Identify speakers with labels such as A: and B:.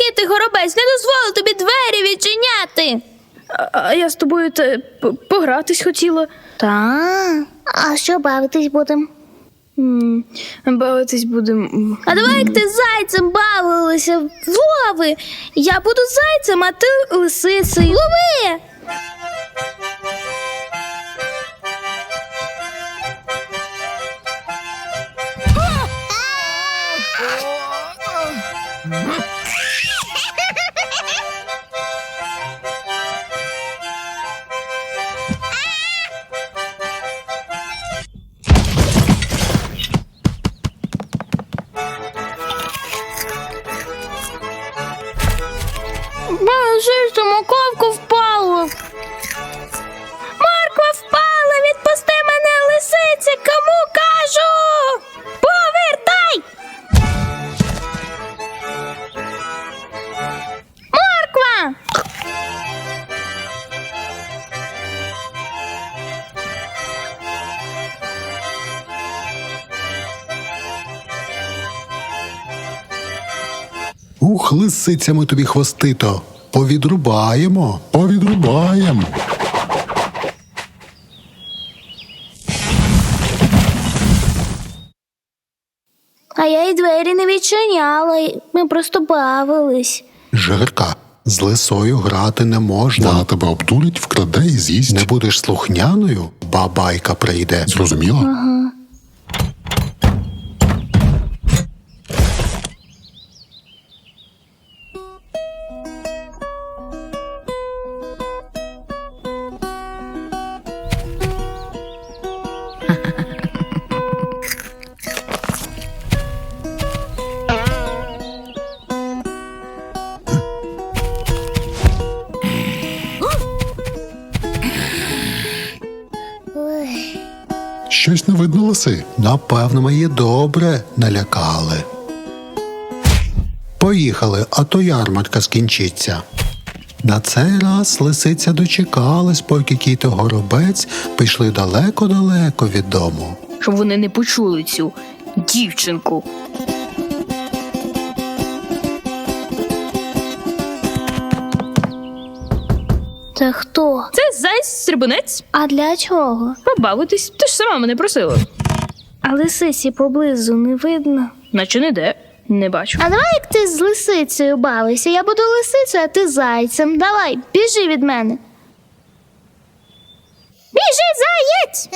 A: який ти горобець, не дозволю тобі двері відчиняти.
B: А, а я з тобою те, п- погратись хотіла.
C: Та. А що бавитись будемо?
B: М, Бавитись будемо.
A: А давай як ти зайцем бавилися, Вови. Я буду зайцем, а ти лисицею. Лови! Боже, морковку впало. Морква впала, відпусти мене, лисиці, кому кажу. Повертай. Морква.
D: Ух, лисицями тобі хвостито. Повідрубаємо, повідрубаємо.
A: А я й двері не відчиняла, ми просто бавились.
D: Жирка, з лисою грати не можна.
E: Вона тебе обдурить, вкраде і з'їсть.
D: Не будеш слухняною, бабайка прийде.
E: Зрозуміло? Щось не видно лиси.
D: Напевно, ми її добре налякали. Поїхали, а то ярмарка скінчиться. На цей раз лисиця дочекалась, поки кіт і горобець пішли далеко-далеко від дому.
B: Щоб вони не почули цю дівчинку.
C: Це хто?
B: Це зайць стрибунець.
C: А для чого?
B: Побавитись, ти ж сама мене просила.
A: А лисиці поблизу не видно.
B: Наче не де. Не бачу.
C: А давай як ти з лисицею бавишся. Я буду лисицею, а ти зайцем. Давай, біжи від мене. Біжи, заєць!